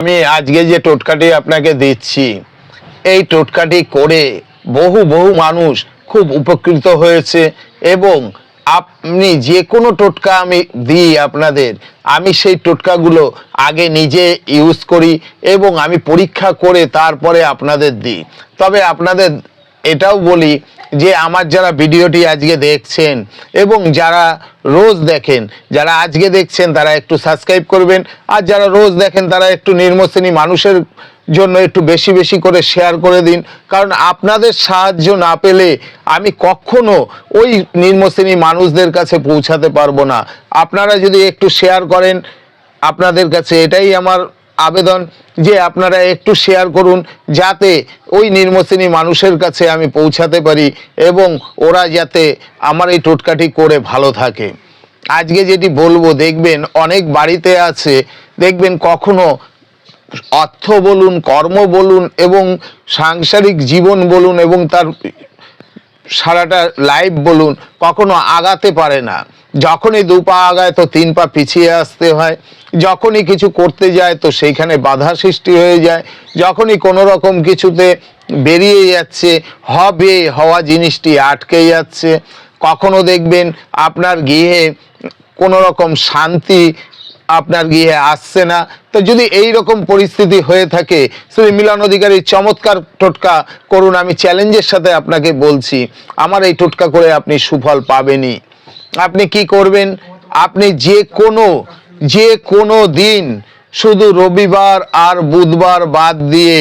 আমি আজকে যে টোটকাটি আপনাকে দিচ্ছি, এই টোটকাটি করে বহু বহু মানুষ খুব উপকৃত হয়েছে এবং আপনি যে কোনো টোটকা আমি দিই আপনাদের, আমি সেই টোটকাগুলো আগে নিজে ইউজ করি এবং আমি পরীক্ষা করে তারপরে আপনাদের দিই। তবে আপনাদের এটাও বলি যে আমার যারা ভিডিওটি আজকে দেখছেন এবং যারা রোজ দেখেন, যারা আজকে দেখছেন তারা একটু সাবস্ক্রাইব করবেন, আর যারা রোজ দেখেন তারা একটু নির্মশ্রেণী মানুষের জন্য একটু বেশি বেশি করে শেয়ার করে দিন। কারণ আপনাদের সাহায্য না পেলে আমি কখনো ওই নির্মশ্রেণী মানুষদের কাছে পৌঁছাতে পারব না। আপনারা যদি একটু শেয়ার করেন, আপনাদের কাছে এটাই আমার আবেদন যে আপনারা একটু শেয়ার করুন যাতে ওই নির্মশ্রেণী মানুষের কাছে আমি পৌঁছাতে পারি এবং ওরা যাতে আমার এই টোটকাটি করে ভালো থাকে। আজকে যেটি বলব, দেখবেন অনেক বাড়িতে আছে, দেখবেন কখনো অর্থ বলুন, কর্ম বলুন এবং সাংসারিক জীবন বলুন এবং তার সারাটা লাইফ বলুন, কখনো আগাতে পারে না। যখনই দু পা আগায় তো তিন পা পিছিয়ে আসতে হয়। যখনই কিছু করতে যায় তো সেইখানে বাধা সৃষ্টি হয়ে যায়। যখনই কোনো রকম কিছুতে বেরিয়ে যাচ্ছে, হবে হওয়া জিনিসটি আটকে যাচ্ছে। কখনো দেখবেন আপনার গৃহে কোনো রকম শান্তি আপনার গিয়ে আসছে না। তো যদি এই রকম পরিস্থিতি হয়ে থাকে, শ্রী মিলন অধিকারীর চমৎকার টোটকা করুন। আমি চ্যালেঞ্জের সাথে আপনাকে বলছি, আমার এই টোটকা করে আপনি সুফল পাবেনই। আপনি কি করবেন? আপনি যে কোনো যে কোনো দিন শুধু রবিবার আর বুধবার বাদ দিয়ে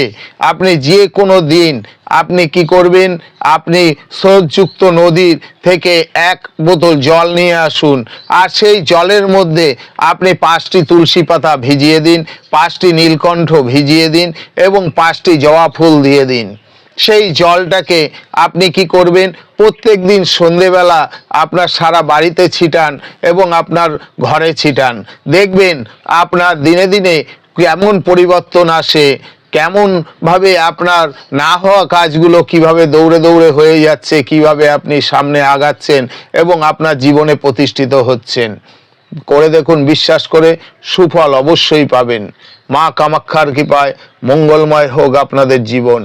আপনি যে কোনো দিন আপনি কি করবেন? আপনি স্রোতযুক্ত নদীর থেকে এক বোতল জল নিয়ে আসুন আর সেই জলের মধ্যে আপনি পাঁচটি তুলসী পাতা ভিজিয়ে দিন, পাঁচটি নীলকণ্ঠ ভিজিয়ে দিন এবং পাঁচটি জবা ফুল দিয়ে দিন। সেই জলটাকে আপনি কি করবেন? প্রত্যেক দিন সন্ধেবেলা আপনার সারা বাড়িতে ছিটান এবং আপনার ঘরে ছিটান। দেখবেন আপনার দিনে দিনে কেমন পরিবর্তন আসে, কেমন ভাবে আপনার না হওয়া কাজগুলো কীভাবে দৌড়ে দৌড়ে হয়ে যাচ্ছে, কীভাবে আপনি সামনে আগাচ্ছেন এবং আপনার জীবনে প্রতিষ্ঠিত হচ্ছেন। করে দেখুন, বিশ্বাস করে সুফল অবশ্যই পাবেন। মা কামাক্ষার কৃপায় মঙ্গলময় হোক আপনাদের জীবন।